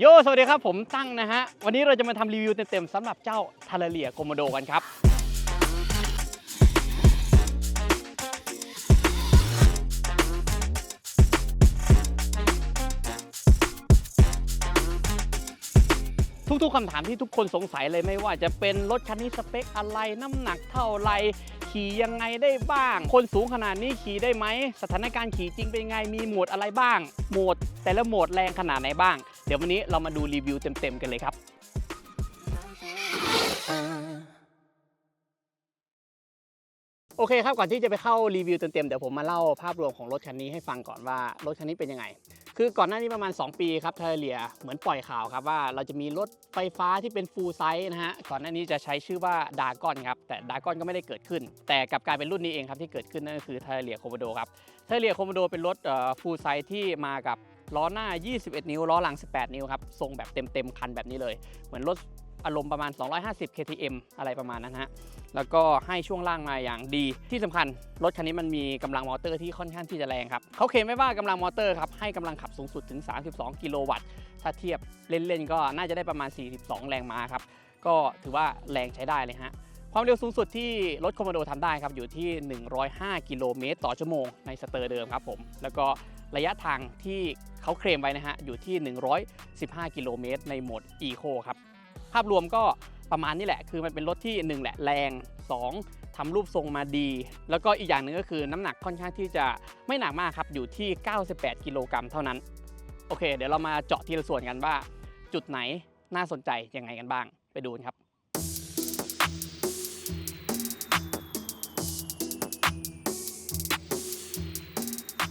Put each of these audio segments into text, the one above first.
โย สวัสดีครับผมตั้งนะฮะ วันนี้เราจะมาทำรีวิวเต็มๆสำหรับเจ้าทาราเลียโกโมโดกันครับ ทุกๆคำถามที่ทุกคนสงสัยเลยไม่ว่าจะเป็นรถคันนี้สเปคอะไรน้ำหนักเท่าไร ขี่ยังไงได้บ้าง คนสูงขนาดนี้ขี่ได้ไหม สถานการณ์ขี่จริงเป็นไง มีโหมดอะไรบ้าง โหมดแต่ละโหมดแรงขนาดไหนบ้าง เดี๋ยววันนี้เรามาดูรีวิวเต็มๆกันเลยครับ โอเคครับก่อนที่จะไปเข้ารีวิวเต็มๆเดี๋ยวผมมาเล่าภาพรวมของรถคันนี้ให้ฟังก่อนว่ารถคันนี้เป็นยังไง คือก่อนหน้านี้ประมาณ 2 ปีครับเทเลียเหมือนปล่อยข่าวครับว่าเราจะมีรถไฟฟ้าที่เป็นฟูลไซส์นะฮะก่อนหน้านี้จะใช้ชื่อว่าดากอนครับแต่ดากอนก็ไม่ได้เกิดขึ้น แต่กลับกลายเป็นรุ่นนี้เองครับที่เกิดขึ้นนั่นก็คือเทเลียโคโมโดครับเทเลียโคโมโดเป็นรถฟูลไซส์ที่มากับล้อหน้า 21 นิ้ว ล้อหลัง 18 นิ้วครับ ทรงแบบเต็มๆ คันแบบนี้เลย เหมือนรถ อารมณ์ประมาณ 250 KTM อะไรประมาณนั้นฮะ แล้วก็ให้ช่วงล่างมาอย่างดี ที่สำคัญรถคันนี้มันมีกำลังมอเตอร์ที่ค่อนข้างที่จะแรงครับ เขาเคลมไว้ว่ากำลังมอเตอร์ครับให้กำลังขับสูงสุดถึง 32 กิโลวัตต์ ถ้าเทียบเล่นๆก็น่าจะได้ประมาณ 42 แรงม้าครับ ก็ถือว่าแรงใช้ได้เลยฮะความเร็วสูงสุดที่รถคอมโมโดทำได้ครับอยู่ที่ 105 กิโลเมตรต่อชั่วโมงในสเตอร์เดิมครับผม แล้วก็ระยะทางที่เขาเคลมไว้นะฮะอยู่ที่ 115 กิโลเมตรในโหมด Eco ครับ ภาพรวมก็ประมาณนี้แหละ คือมันเป็นรถที่1แหละแรง 2ทำรูปทรงมาดี แล้วก็อีกอย่างหนึ่งก็คือน้ำหนักค่อนข้างที่จะไม่หนักมากครับ อยู่ที่ 98 กิโลกรัมเท่านั้น โอเค เดี๋ยวเรามาเจาะทีละส่วนกันว่า จุดไหนน่าสนใจยังไงกันบ้าง ไปดูกันครับ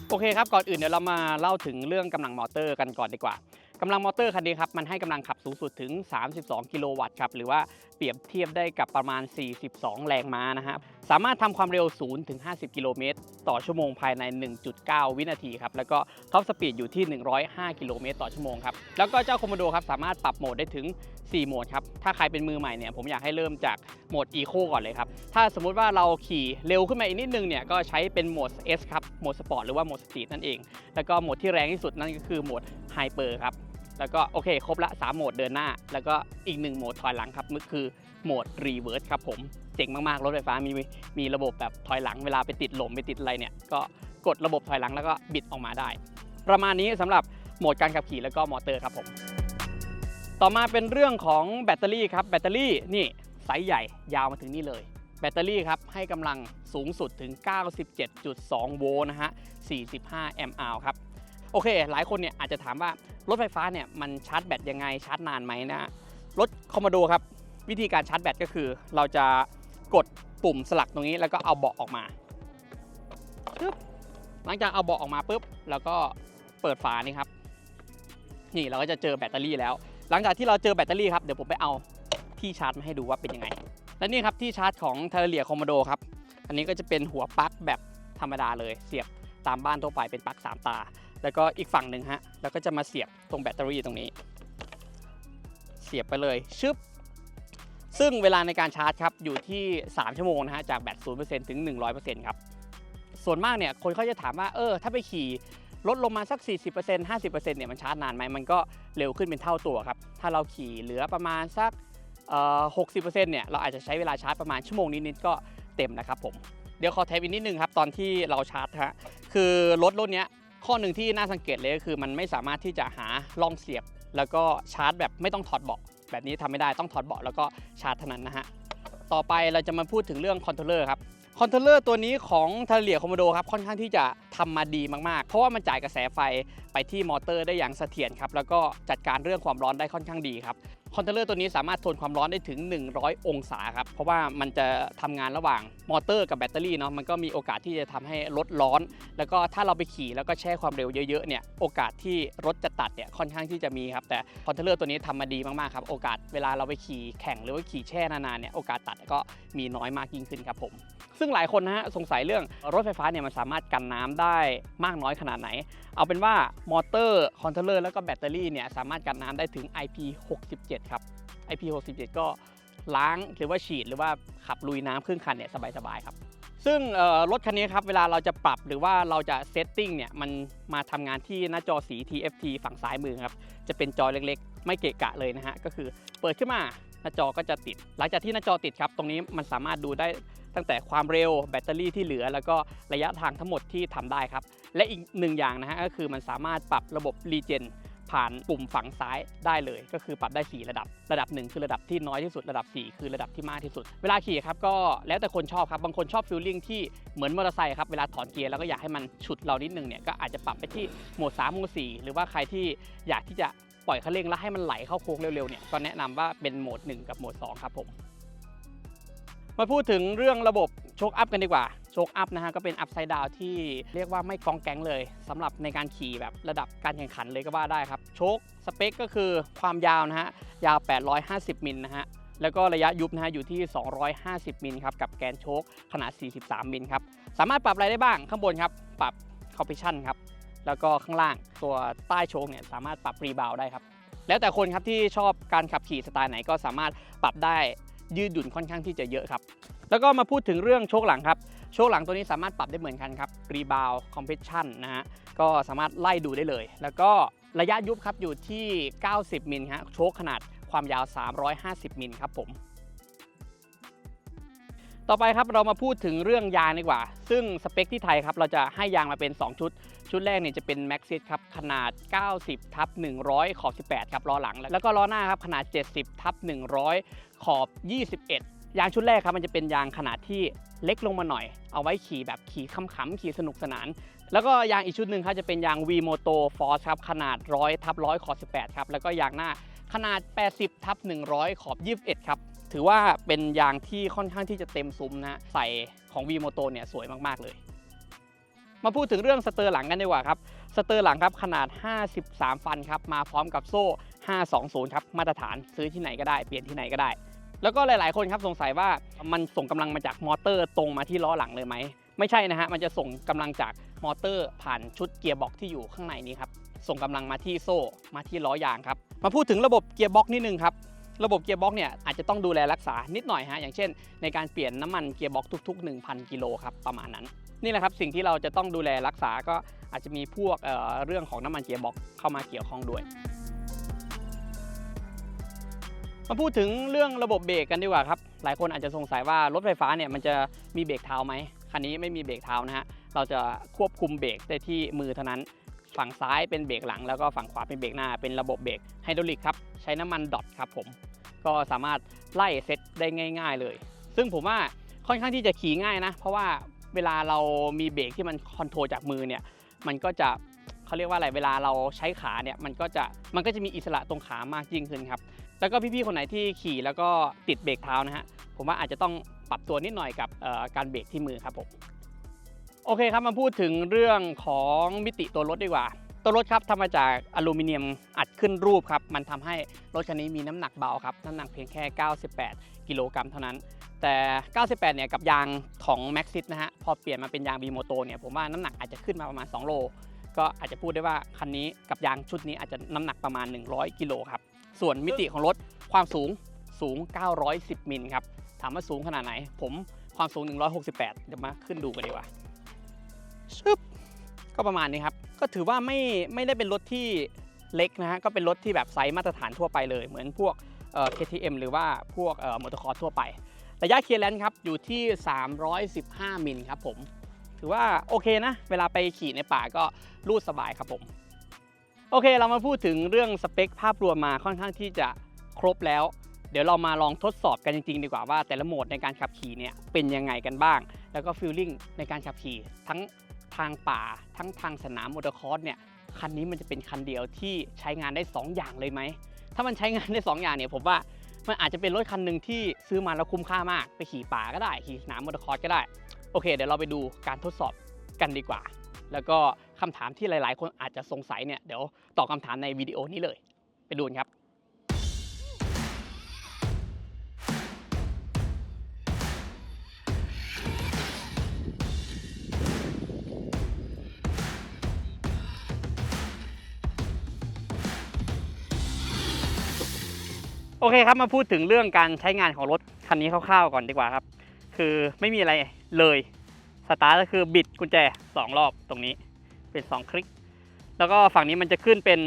โอเคครับ ก่อนอื่นเดี๋ยวเรามาเล่าถึงเรื่องกำลังมอเตอร์กันก่อนดีกว่า กำลังมอเตอร์คันนี้ครับมันให้กำลังขับสูงสุดถึง 32 กิโลวัตต์ครับหรือว่าเปรียบเทียบได้กับประมาณ 42 แรงม้านะฮะสามารถทำความเร็ว 0 ถึง 50 กิโลเมตร ต่อชั่วโมงภายใน 1.9 วินาทีครับแล้วก็ท็อปสปีดอยู่ที่ 105 กิโลเมตรต่อชั่วโมงครับแล้วก็เจ้าคอมโมโดครับสามารถปรับโหมดได้ถึง 4 โหมดครับถ้าใครเป็นมือใหม่เนี่ยผมอยากให้เริ่มจากโหมด Eco ก่อนเลยครับถ้าสมมุติว่าเราขี่เร็วขึ้นมาอีกนิดนึงเนี่ยก็ใช้เป็นโหมด S ครับโหมดสปอร์ตหรือว่าโหมดสตรีทนั่นเอง แล้วก็โหมดที่แรงที่สุดนั่นก็คือโหมดไฮเปอร์ครับ แล้วก็โอเคครบละ 3 โหมดเดินหน้า แล้วก็อีก 1 โหมดถอยหลังครับมันคือโหมดรีเวิร์สครับผมเจ๋งมากๆ รถไฟฟ้ามีมีระบบแบบถอยหลังเวลาไปติดหลมไปติดอะไรเนี่ย ก็กดระบบถอยหลังแล้วก็บิดออกมาได้ ประมาณนี้สำหรับโหมดการขับขี่แล้วก็มอเตอร์ครับผม ต่อมาเป็นเรื่องของแบตเตอรี่ครับแบตเตอรี่นี่ไซส์ใหญ่ยาวมาถึงนี่เลย แบตเตอรี่ครับให้กำลังสูงสุดถึง 97.2 โวลต์นะฮะ 45 แอมป์อครับ โอเค หลายคนเนี่ยอาจจะถามว่ารถไฟฟ้าเนี่ยมันชาร์จแบตยังไงชาร์จนานไหมนะรถคอมมโดครับ วิธีการชาร์จแบตก็คือ เราจะกดปุ่มสลักตรงนี้แล้วก็เอาเบาะออกมาปึ๊บหลังจากเอาเบาะออกมาปุ๊บแล้วก็เปิดฝานี่ครับนี่เราก็จะเจอแบตเตอรี่แล้ว หลังจากที่เราเจอแบตเตอรี่ครับเดี๋ยวผมไปเอาที่ชาร์จมาให้ดูว่าเป็นยังไง และนี่ครับที่ชาร์จของเทเลียคอมโมโดครับอันนี้ก็จะเป็นหัวปลั๊กแบบธรรมดาเลยเสียบตามบ้านทั่วไปเป็นปลั๊ก3ตา แล้วก็อีกฝั่งหนึ่งฮะ แล้วก็จะมาเสียบตรงแบตเตอรี่ตรงนี้ เสียบไปเลยชึบ ซึ่งเวลาในการชาร์จครับ อยู่ที่ 3 ชั่วโมงนะฮะ จากแบต 0%ถึง 100%ครับ ส่วนมากเนี่ย คนเขาจะถามว่า เออ ถ้าไปขี่ลดลงมาสัก 40% 50%เนี่ย มันชาร์จนานไหม มันก็เร็วขึ้นเป็นเท่าตัวครับ ถ้าเราขี่เหลือประมาณสักเอ่อ60%เนี่ย เราอาจจะใช้เวลาชาร์จประมาณชั่วโมงนิดๆก็เต็มนะครับผม เดี๋ยวขอแทบอีกนิดนึงครับ ตอนที่เราชาร์จฮะ คือรถรุ่นนี้ ข้อหนึ่งที่น่าสังเกตเลยก็คือ มันไม่สามารถที่จะหาล่องเสียบ แล้วก็ชาร์จแบบไม่ต้องถอดเบาะแบบนี้ทำไม่ได้ต้องถอดเบาะแล้วก็ชาร์จเท่านั้นนะฮะต่อไปเราจะมาพูดถึงเรื่องคอนโทรลเลอร์ครับคอนโทรลเลอร์ตัวนี้ของทาเลียคอมโมโดครับค่อนข้างที่จะทำมาดีมากๆ เพราะว่ามันจ่ายกระแสไฟไปที่มอเตอร์ได้อย่างเสถียรครับแล้วก็จัดการเรื่องความร้อนได้ค่อนข้างดีครับ อนโทรลเลอร์ตัวนี้สามารถทนความร้อนได้ถึง 100 องศาครับ เพราะว่ามันจะทำงานระหว่างมอเตอร์กับแบตเตอรี่เนาะ มันก็มีโอกาสที่จะทำให้รถร้อน แล้วก็ถ้าเราไปขี่แล้วก็แช่ความเร็วเยอะๆเนี่ย โอกาสที่รถจะตัดเนี่ยค่อนข้างที่จะมีครับ แต่คอนโทรลเลอร์ตัวนี้ทำมาดีมากๆครับ โอกาสเวลาเราไปขี่แข่งหรือว่าขี่แช่นานๆเนี่ย โอกาสตัดก็มีน้อยมากยิ่งขึ้นครับผม ซึ่งหลายคนนะฮะสงสัยเรื่องรถไฟฟ้าเนี่ยมันสามารถกันน้ำได้มากน้อยขนาดไหน เอาเป็นว่ามอเตอร์คอนโทรลเลอร์แล้วก็แบตเตอรี่เนี่ยสามารถกันน้ำได้ถึง IP67 ครับ IP67 ก็ล้างหรือว่าฉีดหรือว่าขับลุยน้ำครึ่งคันเนี่ยสบายๆครับ ซึ่งรถคันนี้ครับเวลาเราจะปรับหรือว่าเราจะเซตติ้งเนี่ยมันมาทำงานที่หน้าจอสี TFT ฝั่งซ้ายมือครับ จะเป็นจอเล็กๆ ไม่เกะกะเลยนะฮะ ก็คือเปิดขึ้นมาหน้าจอก็จะติด หลังจากที่หน้าจอติดครับ ตรงนี้มันสามารถดูได้ตั้งแต่ความเร็วแบตเตอรี่ที่เหลือ แล้วก็ระยะทางทั้งหมดที่ทำได้ครับ และอีกหนึ่งอย่างนะฮะก็คือมันสามารถปรับระบบรีเจน ผ่านปุ่มฝั่งซ้ายได้เลย ก็คือปรับได้ 4 ระดับ ระดับ 1 คือระดับที่น้อยที่สุดระดับ 4 คือระดับที่มากที่สุด เวลาขี่ครับก็แล้วแต่คนชอบครับบางคนชอบฟิลลิ่งที่เหมือนมอเตอร์ไซค์ครับเวลาถอนเกียร์แล้วก็อยากให้มันฉุดเรานิดนึงเนี่ยก็อาจจะปรับไปที่โหมด3โหมด4หรือว่าใครที่อยากที่จะปล่อยคันเร่งแล้วให้มันไหลเข้าโค้งเร็วๆเนี่ยก็แนะนำว่าเป็นโหมด 1 กับโหมด 2 ครับผม มาพูดถึงเรื่องระบบโชคอัพกันดีกว่า โชคอัพนะฮะก็เป็นอัพไซด์ดาวที่เรียกว่าไม่กองแก๊งเลยสำหรับในการขี่แบบระดับการแข่งขันเลยก็ว่าได้ครับ โชคสเปคก็คือความยาวนะฮะยาว 850 มิลนะฮะแล้วก็ระยะยุบนะฮะอยู่ที่ 250 มิลครับกับแกนโชคขนาด 43 มิลครับสามารถปรับอะไรได้บ้างข้างบนครับปรับคอมเพรสชันครับแล้วก็ข้างล่างตัวใต้โชคเนี่ยสามารถปรับรีบาวได้ครับแล้วแต่คนครับที่ชอบการขับขี่สไตล์ไหนก็สามารถปรับได้ ยืดหยุ่นค่อนข้างที่จะเยอะครับ แล้วก็มาพูดถึงเรื่องโชคหลังครับ โชคหลังตัวนี้สามารถปรับได้เหมือนกันครับรีบาวคอมเพรสชันนะฮะก็สามารถไล่ดูได้เลย แล้วก็ระยะยุบครับอยู่ที่ 90 มิลฮะโชคขนาดความยาว 350 มิลครับผมต่อไปครับเรามาพูดถึงเรื่องยางดีกว่า ซึ่งสเปคที่ไทยครับเราจะให้ยางมาเป็น 2 ชุด ชุดแรกเนี่ยจะเป็น Max i t ครับขนาด 90ทับ100 ขอบ 18 ครับล้อหลัง แล้วก็ล้อหน้าครับขนาด 70ทับ100 ขอบ 21 ยางชุดแรกครับมันจะเป็นยางขนาดที่เล็กลงมาหน่อย เอาไว้ขี่แบบขี่ขำๆขี่สนุกสนาน แล้วก็ยางอีกชุดหนึ่งครับจะเป็นยาง V Moto Force ครับขนาด 100ทับ100 ขอบ 18 ครับแล้วก็ยางหน้าขนาด 80ทับ100 ขอบ 21 ครับถือว่าเป็นยางที่ค่อนข้างที่จะเต็มซุ้มนะฮะใส่ของ V Moto เนี่ยสวยมากๆเลย มาพูดถึงเรื่องสเตอร์หลังกันดีกว่าครับสเตอร์หลังครับขนาด 53 ฟันครับมาพร้อมกับโซ่ 520 ครับ มาตรฐานซื้อที่ไหนก็ได้ เปลี่ยนที่ไหนก็ได้ แล้วก็หลาย ๆ คนครับสงสัยว่ามันส่งกำลังมาจากมอเตอร์ตรงมาที่ล้อหลังเลยไหม ไม่ใช่นะฮะ มันจะส่งกำลังจากมอเตอร์ผ่านชุดเกียร์บ็อกที่อยู่ข้างในนี้ครับ ส่งกำลังมาที่โซ่มาที่ล้อยางครับ มาพูดถึงระบบเกียร์บ็อกนิดนึงครับ ระบบเกียร์บ็อกเนี่ยอาจจะต้องดูแลรักษานิดหน่อยฮะ อย่างเช่น ในการเปลี่ยนน้ำมันเกียร์บ็อกทุก ๆ 1,000 กิโลครับ ประมาณนั้น นี่แหละครับสิ่งที่เราจะต้องดูแลรักษาก็อาจจะมีพวกเเรื่องของน้ำมันเกียร์บ็อกเข้ามาเกี่ยวข้องด้วย มาพูดถึงเรื่องระบบเบรกกันดีกว่าครับ หลายคนอาจจะสงสัยว่ารถไฟฟ้าเนี่ยมันจะมีเบรกเท้าไหม คันนี้ไม่มีเบรกเท้านะฮะ เราจะควบคุมเบรกได้ที่มือเท่านั้น ฝั่งซ้ายเป็นเบรกหลัง แล้วก็ฝั่งขวาเป็นเบรกหน้า เป็นระบบเบรกไฮดรอลิกครับ ใช้น้ำมันดอทครับผม ก็สามารถไล่เซตได้ง่าย ๆ เลย ซึ่งผมว่าค่อนข้างที่จะขี่ง่ายนะ เพราะว่าเวลาเรามีเบรกที่มันคอนโทรลจากมือเนี่ย มันก็จะเขาเรียกว่าอะไร เวลาเราใช้ขาเนี่ย มันก็จะ มันก็จะมีอิสระตรงขามากยิ่งขึ้นครับ แล้วก็พี่ๆคนไหนที่ขี่แล้วก็ติดเบรกเท้านะฮะผมว่าอาจจะต้องปรับตัวนิดหน่อยกับการเบรกที่มือครับผมโอเคครับมาพูดถึงเรื่องของมิติตัวรถดีกว่า ตัวรถครับทำมาจากอลูมิเนียมอัดขึ้นรูปครับมันทำให้รถคันนี้มีน้ำหนักเบาครับน้ำหนักเพียงแค่ 98 กิโลกรัมเท่านั้น แต่ 98 เนี่ยกับยางของ m a x ิ s นะฮะพอเปลี่ยนมาเป็นยาง b m o t o เนี่ยผมว่าน้ำหนักอาจจะขึ้นมาประมาณ 2 โล ก็อาจจะพูดได้ว่าคันนี้กับยางชุดนี้อาจจะน้ำหนักประมาณ 100 กิโลครับ ส่วนมิติของรถความสูงสูง 910 มิลครับ ถามว่าสูงขนาดไหน ผมความสูง 168 เดี๋ยวมาขึ้นดูกันดีกว่าชึบก็ประมาณนี้ครับ ก็ถือว่าไม่ไม่ได้เป็นรถที่เล็กนะฮะ ก็เป็นรถที่แบบไซส์มาตรฐานทั่วไปเลย เหมือนพวกเอ่อ KTM หรือว่าพวกเอ่อมอเตอร์คอร์ทั่วไประยะเคลียร์แลนด์ครับ อยู่ที่ 315 มิลครับผม ถือว่าโอเคนะ เวลาไปขี่ในป่าก็รูดสบายครับผม โอเคเรามาพูดถึงเรื่องสเปคภาพรวมมาค่อนข้างที่จะครบแล้ว เดี๋ยวเรามาลองทดสอบกันจริงๆ ดีกว่าว่าแต่ละโหมดในการขับขี่เนี่ยเป็นยังไงกันบ้าง แล้วก็ฟีลลิ่งในการขับขี่ทั้งทางป่า ทั้งทางสนามมอเตอร์คอร์สเนี่ยคันนี้มันจะเป็นคันเดียวที่ใช้งานได้ 2 อย่างเลยไหม ถ้ามันใช้งานได้ 2 อย่างเนี่ยผมว่ามันอาจจะเป็นรถคันหนึ่งที่ซื้อมาแล้วคุ้มค่ามาก ไปขี่ป่าก็ได้ ขี่สนามมอเตอร์คอร์สก็ได้ โอเค เดี๋ยวเราไปดูการทดสอบกันดีกว่า แล้วก็ คำถามที่หลาย ๆ คนอาจจะสงสัยเนี่ยเดี๋ยวตอบคำถามในวิดีโอนี้เลย ไปดูกันครับโอเคครับมาพูดถึงเรื่องการใช้งานของรถคันนี้คร่าวๆก่อนดีกว่าครับ คือไม่มีอะไรเลยสตาร์ทก็คือบิดกุญแจ 2 รอบตรงนี้ เป็น 2 คลิก แล้วก็ฝั่งนี้มันจะขึ้นเป็น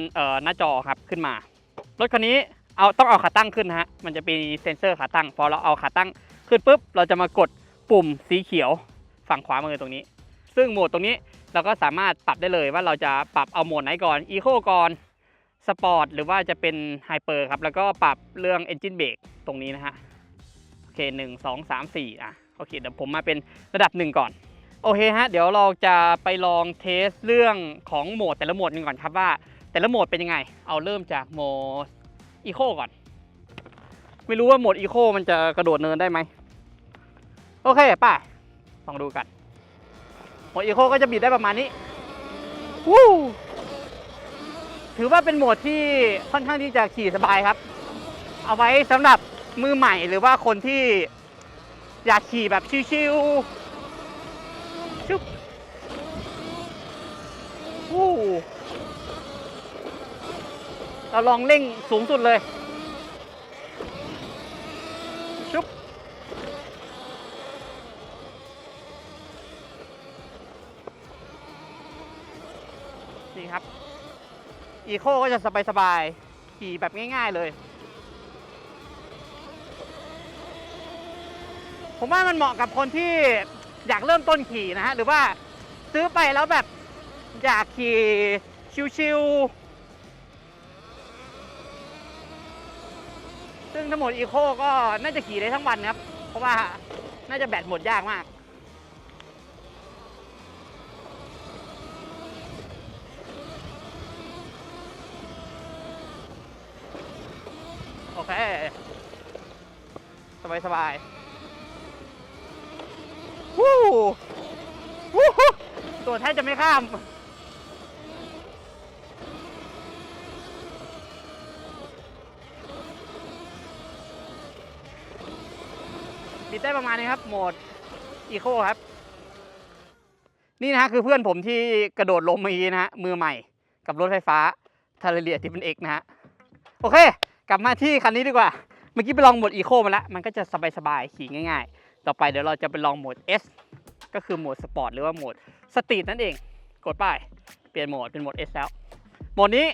หน้าจอครับขึ้นมา รถคันนี้เอาต้องเอาขาตั้งขึ้นนะฮะ มันจะมีเซ็นเซอร์ขาตั้ง พอเราเอาขาตั้งขึ้นปุ๊บ เราจะมากดปุ่มสีเขียวฝั่งขวามือตรงนี้ ซึ่งโหมดตรงนี้เราก็สามารถปรับได้เลยว่าเราจะปรับเอาโหมดไหนก่อน อีโคก่อน สปอร์ต หรือว่าจะเป็นไฮเปอร์ครับ แล้วก็ปรับเรื่อง Engine Brake ตรงนี้นะฮะ โอเคหนึ่งสองสามสี่อะ โอเค เดี๋ยวผมมาเป็นระดับหนึ่งก่อน โอเคฮะ เดี๋ยวเราจะไปลองเทสเรื่องของโหมดแต่ละโหมดหนึ่งก่อนครับว่า แต่ละโหมดเป็นยังไง เอาเริ่มจากโหมดอีโคก่อน ไม่รู้ว่าโหมดอีโคมันจะกระโดดเนินได้ไหม โอเคป่ะลองดูกัน โหมดอีโคก็จะบิดได้ประมาณนี้วู้ถือว่าเป็นโหมดที่ค่อนข้างที่จะขี่สบายครับ เอาไว้สำหรับมือใหม่หรือว่าคนที่อยากขี่แบบชิวๆชุบ วู้เราลองเร่งสูงสุดเลย ชุบ นี่ครับ อีโคก็จะสบายๆ ขี่แบบง่ายๆเลย ผมว่ามันเหมาะกับคนที่อยากเริ่มต้นขี่นะฮะ หรือว่าซื้อไปแล้วแบบ อยากขี่ชิวๆ ซึ่งทั้งหมดอีโคก็น่าจะขี่ได้ทั้งวันครับ เพราะว่าน่าจะแบตหมดยากมาก โอเค สบายสบายวู้วู้ฮู้ตัวแทบจะไม่ข้าม บิดได้ประมาณนี้ครับโหมดอีโคครับ นี่นะฮะคือเพื่อนผมที่กระโดดล้มเมื่อกี้นะฮะมือใหม่กับรถไฟฟ้าทาร์เรียที่เป็นเอกนะฮะโอเค กลับมาที่คันนี้ดีกว่า เมื่อกี้ไปลองโหมดอีโคมาแล้ว มันก็จะสบายๆขี่ง่าย ๆ ต่อไปเดี๋ยวเราจะไปลองโหมด S ก็คือโหมดสปอร์ตหรือว่าโหมดสตรีทนั่นเอง กดไปเปลี่ยนโหมดเป็นโหมด S แล้ว โหมดนี้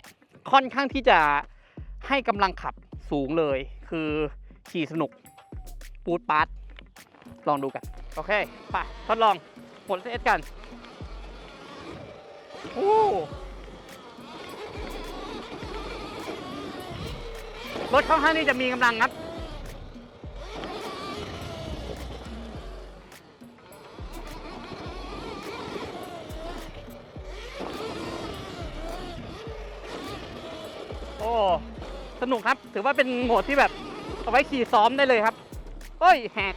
ค่อนข้างที่จะให้กำลังขับสูงเลย คือขี่สนุก ปูดปาร์ต ลองดูกัน โอเค ไปทดลองโหมด S กันโอ้รถค่อนข้างที่จะมีกำลังครับโอ้สนุกครับ ถือว่าเป็นโหมดที่แบบ เอาไว้ขี่ซ้อมได้เลยครับเฮ้ย แหก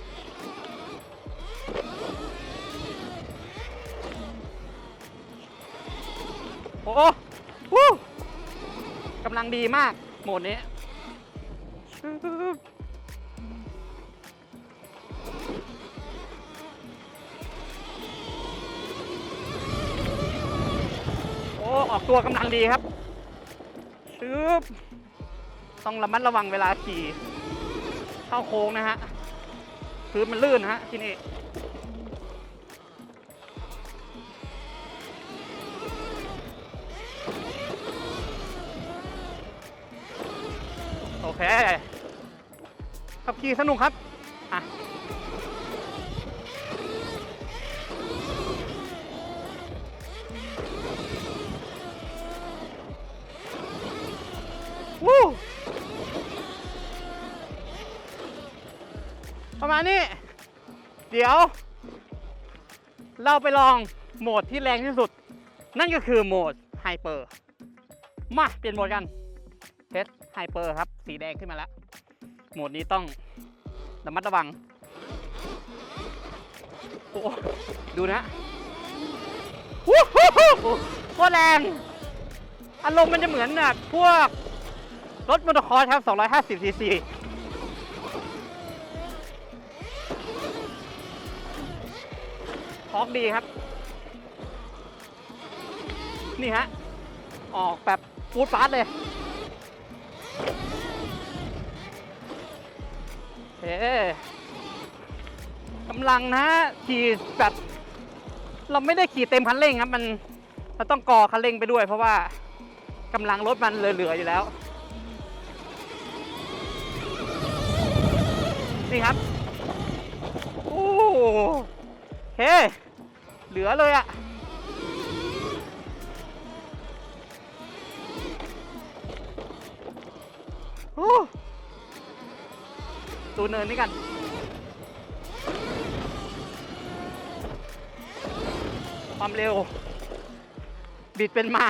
อ้วู้กำลังดีมากโหมดนี้โอ้ออกตัวกำลังดีครับชึบต้องระมัดระวังเวลาขี่ เข้าโค้งนะฮะพื้นมันลื่นนะฮะที่นี่ ขี่สนุกครับอะวู้ประมาณนี้ เดี๋ยว เราไปลองโหมดที่แรงที่สุด นั่นก็คือโหมดไฮเปอร์ มา เปลี่ยนโหมดกันเทสไฮเปอร์ครับ สีแดงขึ้นมาแล้ว โหมดนี้ต้องระมัดระวัง โอ้ดูนะวู้ฮู้ฮู้โคตรแรง อารมณ์มันจะเหมือนแบบพวก รถมอเตอร์คอร์สครับ250ซีซีทอกดีครับ นี่ฮะ ออกแบบฟูดฟาสเลย เอกำลังนะขี่แบบเราไม่ได้ขี่เต็มคันเร่งครับมันเราต้องก่อคันเร่งไปด้วย เพราะว่ากำลังรถมันเหลือๆอยู่แล้ว นี่ครับ โอ้เฮ้เหลือเลยอะโอ้ ดูเนินนี่กันความเร็ว บิดเป็นมา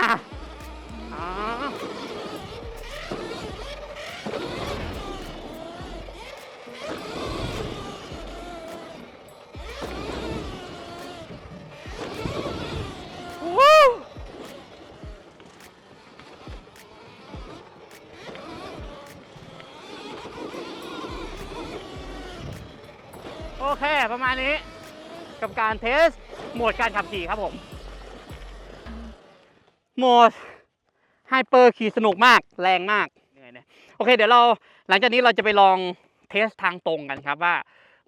โอเค ประมาณนี้ กับการเทสโหมดการขับขี่ครับผม โหมดไฮเปอร์ขี่สนุกมากแรงมากเหนื่อยนี่ยโอเคเดี๋ยวเราหลังจากนี้เราจะไปลองเทสทางตรงกันครับว่า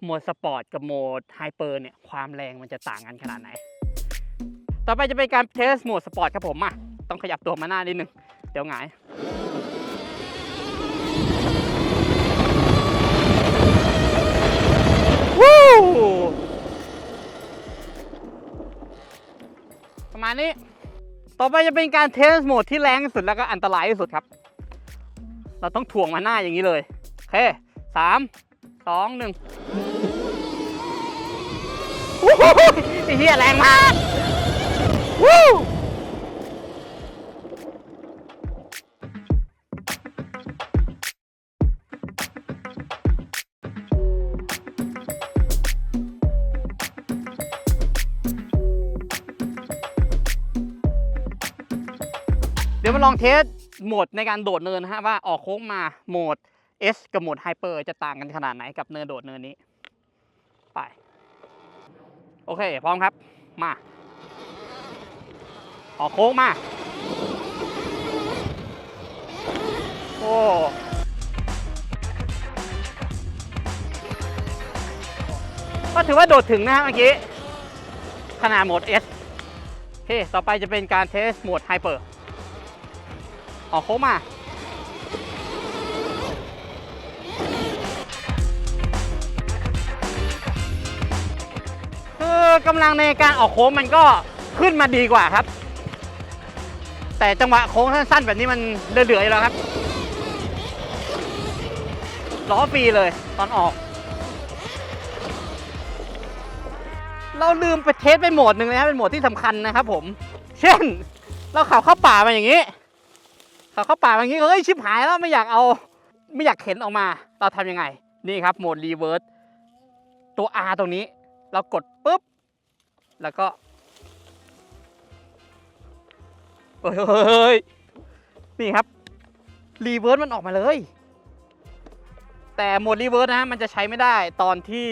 โหมดสปอร์ตกับโหมดไฮเปอร์เนี่ยความแรงมันจะต่างกันขนาดไหน ต่อไปจะเป็นการเทสโหมดสปอร์ตครับผมมาต้องขยับตัวมาหน้านิดนึง เดี๋ยวหงายวู้ ประมาณนี้ ต่อไปจะเป็นการเทสโหมดที่แรงที่สุดแล้วก็อันตรายที่สุดครับ เราต้องถ่วงมาหน้าอย่างนี้เลย โอเคสามสองหนึ่งโอ้โหไอ้เหี้ยแรงมากวู้ ลองเทสโหมดในการโดดเนินฮะว่าออกโค้งมาโหมด S กับโหมดไฮเปอร์จะต่างกันขนาดไหนกับเนินโดดเนินนี้ ไป โอเค พร้อมครับ มา ออกโค้งมา โอ้ก็ถือว่าโดดถึงนะฮะเมื่อกี้ ขนาดโหมด S โอเค ต่อไปจะเป็นการเทสโหมดไฮเปอร์ ออกโค้งมาคือกำลังในการออกโค้งมันก็ขึ้นมาดีกว่าครับ แต่จังหวะโค้งสั้นๆแบบนี้มันเหลือๆอยๆแล้วครับล้อฟรีเลยตอนออก เราลืมไปเทสไปโหมดหนึ่งเลยครับเป็นโหมดที่สำคัญนะครับผม เช่น เราขับเข้าป่ามาอย่างนี้ ขับเข้าป่าอย่างนี้เฮ้ยชิบหายแล้วไม่อยากเอา ไม่อยากเข็นออกมา เราทำยังไง นี่ครับโหมดรีเวิร์สตัว R ตรงนี้ เรากดปุ๊บ แล้วก็เฮ้ยยนี่ครับรีเวิร์สมันออกมาเลย แต่โหมดรีเวิร์สนะมันจะใช้ไม่ได้ตอนที่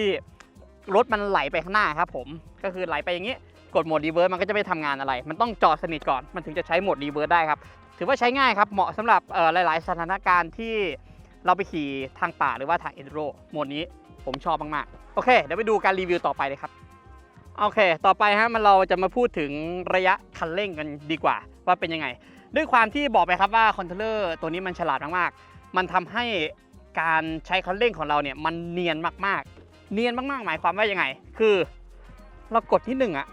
รถมันไหลไปข้างหน้าครับผมก็คือไหลไปอย่างนี้ กดโหมดรีเวิร์สมันก็จะไม่ทำงานอะไร มันต้องจอดสนิทก่อนมันถึงจะใช้โหมดรีเวิร์สได้ครับ ถือว่าใช้ง่ายครับ เหมาะสำหรับหลาย ๆ สถานการณ์ที่เราไปขี่ทางป่าหรือว่าทางเอ็นโรโหมดนี้ผมชอบมาก ๆ โอเค เดี๋ยวไปดูการรีวิวต่อไปเลยครับ โอเค ต่อไปฮะมันเราจะมาพูดถึงระยะคันเร่งกันดีกว่า ว่าเป็นยังไง ด้วยความที่บอกไปครับว่าคอนโทรลเลอร์ตัวนี้มันฉลาดมาก ๆ มันทำให้การใช้คันเร่งของเราเนี่ยมันเนียนมาก ๆ เนียนมาก ๆ หมายความว่ายังไง คือ เรากดที่หนึ่งอะ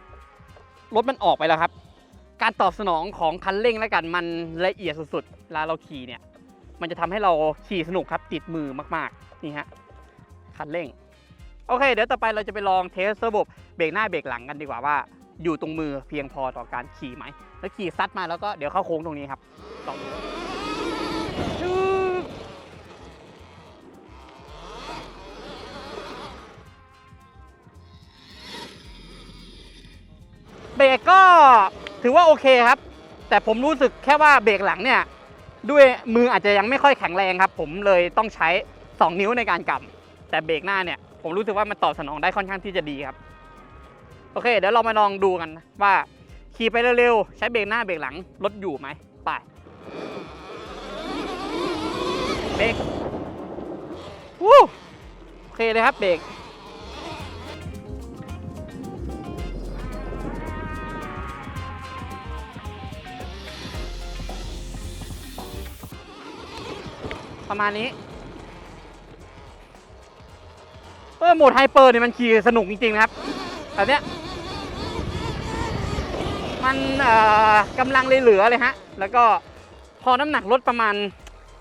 รถมันออกไปแล้วครับ การตอบสนองของคันเร่งและกันมันละเอียดสุดๆเวลาเราขี่เนี่ย มันจะทำให้เราขี่สนุกครับติดมือมากๆนี่ฮะคันเร่ง โอเค เดี๋ยวต่อไปเราจะไปลองเทสระบบเบรกหน้าเบรกหลังกันดีกว่าว่า อยู่ตรงมือเพียงพอต่อการขี่ไหมแล้วขี่ซัดมาแล้วก็เดี๋ยวเข้าโค้งตรงนี้ครับลองดู เบรกก็ถือว่าโอเคครับ แต่ผมรู้สึกแค่ว่าเบรกหลังเนี่ย ด้วยมืออาจจะยังไม่ค่อยแข็งแรงครับ ผมเลยต้องใช้ 2 นิ้วในการกำแต่เบรกหน้าเนี่ย ผมรู้สึกว่ามันตอบสนองได้ค่อนข้างที่จะดีครับ โอเค เดี๋ยวเรามาลองดูกันว่าขี่ไปเร็วๆใช้เบรกหน้าเบรกหลังรถอยู่ไหมไปเบรกวู้โอเคเลยครับเบรก ประมาณนี้เออโหมดไฮเปอร์เนี่ยมันขี่สนุกจริงๆนะครับแบบเนี้ยมันเอ่อกำลังเหลือเลยฮะ แล้วก็พอน้ำหนักลดประมาณ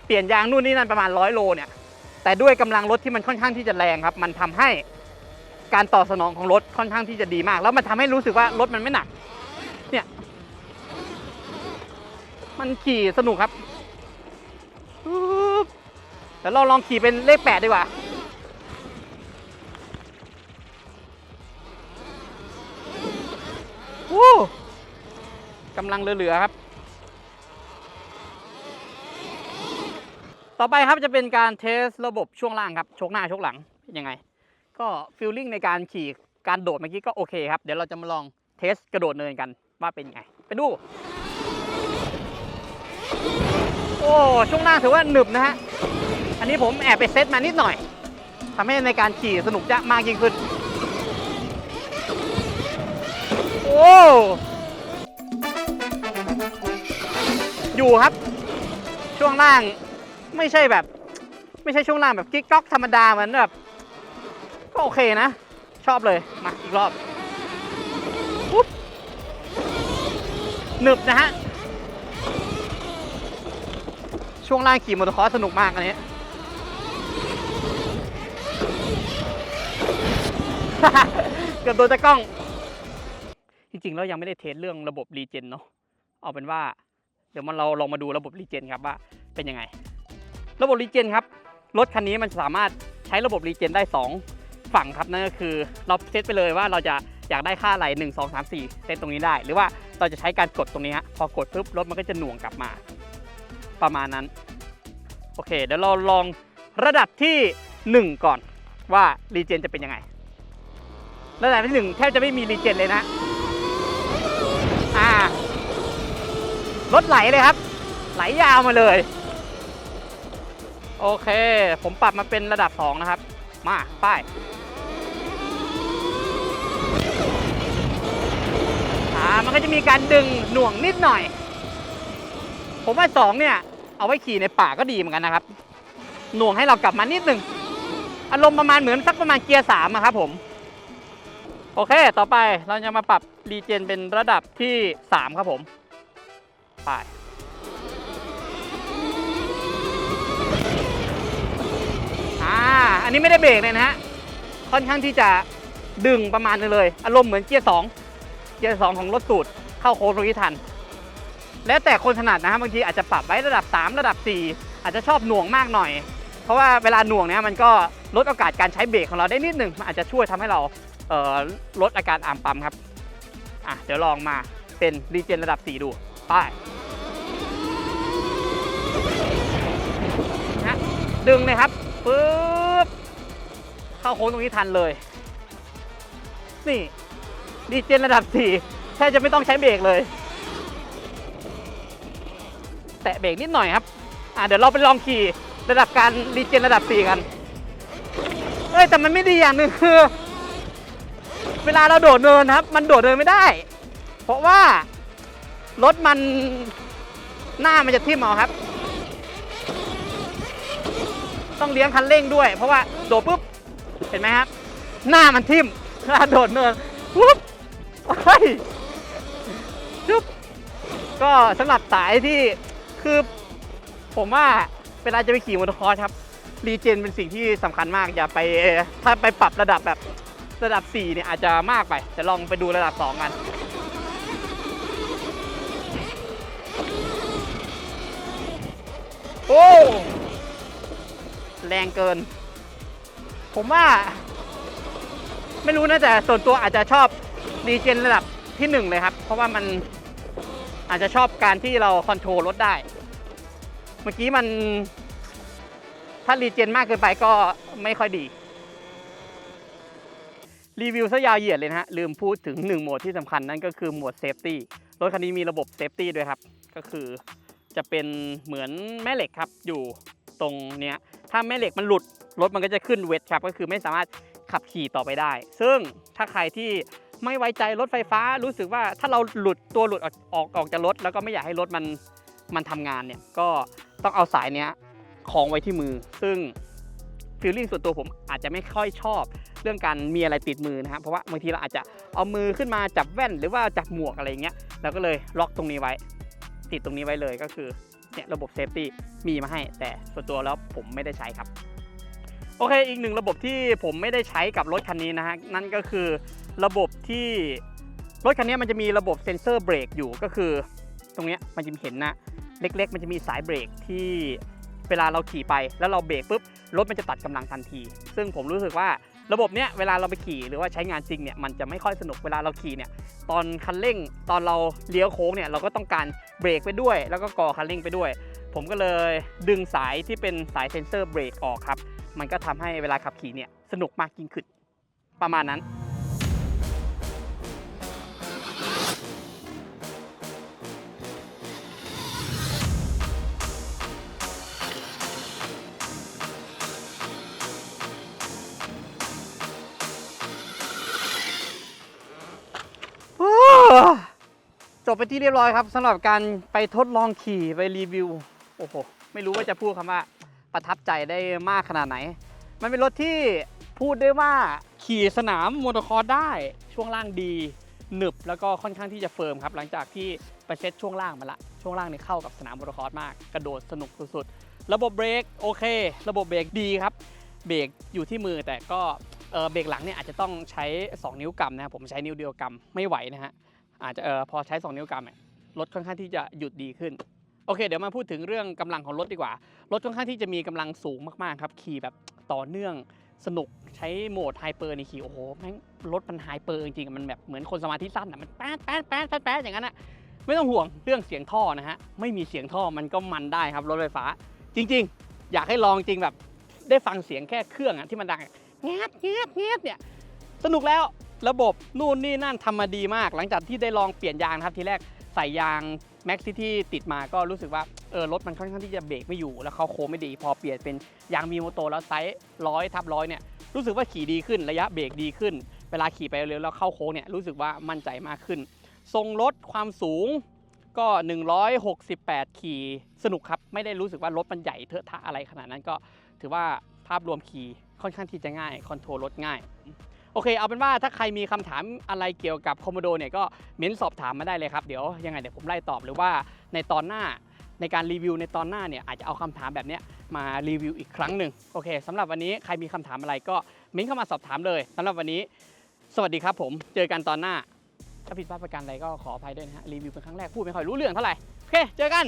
เปลี่ยนยางนู่นนี่นั่นประมาณร้อยโลเนี่ย แต่ด้วยกำลังรถที่มันค่อนข้างที่จะแรงครับ มันทำให้การตอบสนองของรถค่อนข้างที่จะดีมาก แล้วมันทำให้รู้สึกว่ารถมันไม่หนัก เนี่ย มันขี่สนุกครับ เดี๋ยวเราลองขี่เป็นเลขแปดดีกว่า วู้กำลังเหลือๆครับ ต่อไปครับจะเป็นการเทสระบบช่วงล่างครับ ชกหน้าชกหลังเป็นยังไง ก็ฟิลลิ่งในการขี่การโดดเมื่อกี้ก็โอเคครับ เดี๋ยวเราจะมาลองเทสกระโดดเนินกันว่าเป็นยังไง ไปดู โอ้ ช่วงล่าถือว่าหนึบนะฮะ อันนี้ผมแอบไปเซตมานิดหน่อยทำให้ในการขี่สนุกจะมากยิ่งขึ้น โอ้อยู่ครับ ช่วงล่างไม่ใช่แบบ ไม่ใช่ช่วงล่างแบบกิ๊กก๊อกธรรมดาเหมือนแบบ ก็โอเคนะ ชอบเลย มาอีกรอบปุ๊บหนึบนะฮะ ช่วงล่างขี่มอเตอร์คอร์สสนุกมากอันนี้ เกือบโดนตะกล้อง จริงๆแล้วยังไม่ได้เทสเรื่องระบบรีเจนเนาะเอาเป็นว่า เดี๋ยวมันเราลองมาดูระบบรีเจนครับว่าเป็นยังไง ระบบรีเจนครับรถคันนี้มันสามารถใช้ระบบรีเจนได้ 2 ฝั่งครับนั่นก็คือเราเซตไปเลยว่าเราจะอยากได้ค่าอะไร1 2 3 4 เซตตรงนี้ได้ หรือว่าเราจะใช้การกดตรงนี้ฮะพอกดปุ๊บรถมันก็จะหน่วงกลับมา ประมาณนั้น โอเค เดี๋ยวเราลองระดับที่ 1 ก่อนว่ารีเจนจะเป็นยังไง ระดับที่1แทบจะไม่มีรีเจนเลยนะ อ่ารถไหลเลยครับ ไหลยาวมาเลย โอเค ผมปรับมาเป็นระดับ2นะครับ มาป้ายอ่ามันก็จะมีการดึงหน่วงนิดหน่อย ผมว่า2เนี่ย เอาไว้ขี่ในป่าก็ดีเหมือนกันนะครับ หน่วงให้เรากลับมานิดหนึ่งอารมณ์ประมาณเหมือนสักประมาณเกียร์สามครับผม โอเค ต่อไปเราจะมาปรับรีเจนเป็นระดับที่ 3 ครับผม ไป อ่า อันนี้ไม่ได้เบรกเลยนะฮะ ค่อนข้างที่จะดึงประมาณนึงเลย อารมณ์เหมือนเกียร์ 2 เกียร์ 2 ของรถสูตร เข้าโค้งตรงนี้ทัน แล้วแต่คนถนัดนะฮะ บางทีอาจจะปรับไว้ระดับ 3 ระดับ 4 อาจจะชอบหน่วงมากหน่อย เพราะว่าเวลาหน่วงเนี่ยมันก็ลดโอกาสการใช้เบรกของเราได้นิดหนึ่งมันอาจจะช่วยทำให้เรา ลดอาการอ่ามปั๊มครับอะเดี๋ยวลองมาเป็นรีเจนระดับ 4 ดูไปนะดึงเลยครับปึ๊บเข้าโค้งตรงนี้ทันเลย นี่รีเจนระดับ 4 แทบจะไม่ต้องใช้เบรกเลย แตะเบรกนิดหน่อยครับ อะเดี๋ยวเราไปลองขี่ระดับการรีเจนระดับ 4 กันเอ้ยแต่มันไม่ดีอย่างหนึ่งคือ เวลาเราโดดเนินครับ มันโดดเนินไม่ได้ เพราะว่ารถมันหน้ามันจะทิ่มเอาครับ ต้องเลี้ยงคันเร่งด้วย เพราะว่าโดดปุ๊บเห็นไหมครับ หน้ามันทิ่มเวลาโดดเนินปุ๊บเฮ้ยจุ๊บก็สำหรับสายที่คือผมว่าเวลาจะไปขี่มอเตอร์คอร์สครับรีเจนเป็นสิ่งที่สำคัญมากอย่าไปถ้าไปปรับระดับแบบ ระดับ 4 เนี่ยอาจจะมากไปจะลองไปดูระดับ 2 กัน โอ้ แรงเกิน ผมว่า ไม่รู้นะแต่ส่วนตัวอาจจะชอบรีเจนระดับที่ 1 เลยครับ เพราะว่ามันอาจจะชอบการที่เราคอนโทรลรถได้ เมื่อกี้มัน ถ้ารีเจนมากเกินไปก็ไม่ค่อยดี รีวิวซะยาวเหยียดเลยนะฮะ ลืมพูดถึง 1 โหมดที่สำคัญนั่นก็คือโหมดเซฟตี้รถคันนี้มีระบบเซฟตี้ด้วยครับ ก็คือจะเป็นเหมือนแม่เหล็กครับอยู่ตรงเนี้ยถ้าแม่เหล็กมันหลุดรถมันก็จะขึ้นเวทครับ ก็คือไม่สามารถขับขี่ต่อไปได้ ซึ่งถ้าใครที่ไม่ไว้ใจรถไฟฟ้ารู้สึกว่าถ้าเราหลุดตัวหลุดออกออกออกจากรถ แล้วก็ไม่อยากให้รถมันมันทำงานเนี่ยก็ต้องเอาสายเนี้ยคล้องไว้ที่มือ ซึ่งฟีลลิ่งส่วนตัวผมอาจจะไม่ค่อยชอบ เรื่องการมีอะไรติดมือนะครับเพราะว่าบางทีเราอาจจะเอามือขึ้นมาจับแว่นหรือว่าจับหมวกอะไรอย่างเงี้ยแแล้วก็เลยล็อกตรงนี้ไว้ ติดตรงนี้ไว้เลยก็คือเนี่ยระบบเซฟตี้มีมาให้ แต่ส่วนตัวแล้วผมไม่ได้ใช้ครับโอเคอีกหนึ่งระบบที่ผมไม่ได้ใช้กับรถคันนี้นะฮะนั่นก็คือระบบที่รถคันนี้มันจะมีระบบเซ็นเซอร์เบรกอยู่ก็คือ ตรงเนี้ยมันจะมีเห็นนะเล็ก ๆ มันจะมีสายเบรกที่เวลาเราขี่ไปแล้วเราเบรกปุ๊บรถมันจะตัดกำลังทันที ซึ่งผมรู้สึกว่า ระบบเนี้ยเวลาเราไปขี่หรือว่าใช้งานจริงเนี่ยมันจะไม่ค่อยสนุกเวลาเราขี่เนี่ยตอนคันเร่งตอนเราเลี้ยวโค้งเนี่ยเราก็ต้องการเบรกไปด้วย แล้วก็ก่อคันเร่งไปด้วย ผมก็เลยดึงสายที่เป็นสายเซ็นเซอร์เบรกออกครับ มันก็ทำให้เวลาขับขี่เนี่ยสนุกมากยิ่งขึ้นประมาณนั้น จบไปที่เรียบร้อยครับสำหรับการไปทดลองขี่ไปรีวิวโอ้โหไม่รู้ว่าจะพูดคำว่าประทับใจได้มากขนาดไหน มันเป็นรถที่พูดได้ว่าขี่สนามมอเตอร์คอร์สได้ช่วงล่างดีหนึบแล้วก็ค่อนข้างที่จะเฟิร์มครับ หลังจากที่ไปเซ็ตช่วงล่างมาละช่วงล่างนี่เข้ากับสนามมอเตอร์คอร์สมาก กระโดดสนุกสุดๆ ระบบเบรกโอเค ระบบเบรกดีครับ เบรกอยู่ที่มือแต่ก็เออเบรกหลังเนี่ยอาจจะต้องใช้ 2 นิ้วกำนะครับผมใช้นิ้วเดียวกำไม่ไหวนะฮะ อาจจะเออพอใช้ 2 นิ้วกำรถค่อนข้างที่จะหยุดดีขึ้น โอเค เดี๋ยวมาพูดถึงเรื่องกำลังของรถดีกว่า รถค่อนข้างที่จะมีกำลังสูงมากๆครับ ขี่แบบต่อเนื่องสนุกใช้โหมดไฮเปอร์ในขี่โอ้โหแม่งรถมันไฮเปอร์จริงๆมันแบบเหมือนคนสมาธิสั้นอะมันแป๊ดแป๊ดแป๊ดแป๊ดแป๊ดอย่างนั้นอะไม่ต้องห่วงเรื่องเสียงท่อนะฮะไม่มีเสียงท่อมันก็มันได้ครับรถไฟฟ้า จริง ๆ อยากให้ลองจริงแบบได้ฟังเสียงแค่เครื่องอะที่มันดังแงบแงบแงบเนี่ยสนุกแล้ว ระบบนู่นนี่นั่นทำมาดีมาก หลังจากที่ได้ลองเปลี่ยนยางครับทีแรกใส่ยางแม็กซ์ที่ติดมาก็รู้สึกว่าเออรถมันค่อนข้างที่จะเบรกไม่อยู่ แล้วเข้าโค้งไม่ดี พอเปลี่ยนเป็นยางมีโมโตแล้วไซส์ร้อยทับร้อยเนี่ยรู้สึกว่าขี่ดีขึ้นระยะเบรกดีขึ้น เวลาขี่ไปเร็วแล้วเข้าโค้งเนี่ยรู้สึกว่ามั่นใจมากขึ้น ทรงรถความสูงก็ 168 ขี่สนุกครับ ไม่ได้รู้สึกว่ารถมันใหญ่เทอะทะอะไรขนาดนั้นก็ ถือว่าภาพรวมขี่ค่อนข้างที่จะง่ายคอนโทรลรถง่าย โอเคเอาเป็นว่าถ้าใครมีคำถามอะไรเกี่ยวกับคอมโมโดเนี่ยก็เม้นสอบถามมาได้เลยครับ เดี๋ยวยังไงเดี๋ยวผมไล่ตอบหรือว่าในตอนหน้าในการรีวิวในตอนหน้าเนี่ยอาจจะเอาคำถามแบบนี้มารีวิวอีกครั้งหนึ่งโอเคสำหรับวันนี้ใครมีคำถามอะไรก็เม้นเข้ามาสอบถามเลยสำหรับวันนี้ สวัสดีครับผมเจอกันตอนหน้าถ้าผิดพลาดประการใดก็ขออภัยด้วยนะฮะรีวิวเป็นครั้งแรกพูดไม่ค่อยรู้เรื่องเท่าไหร่โอเคเจอกัน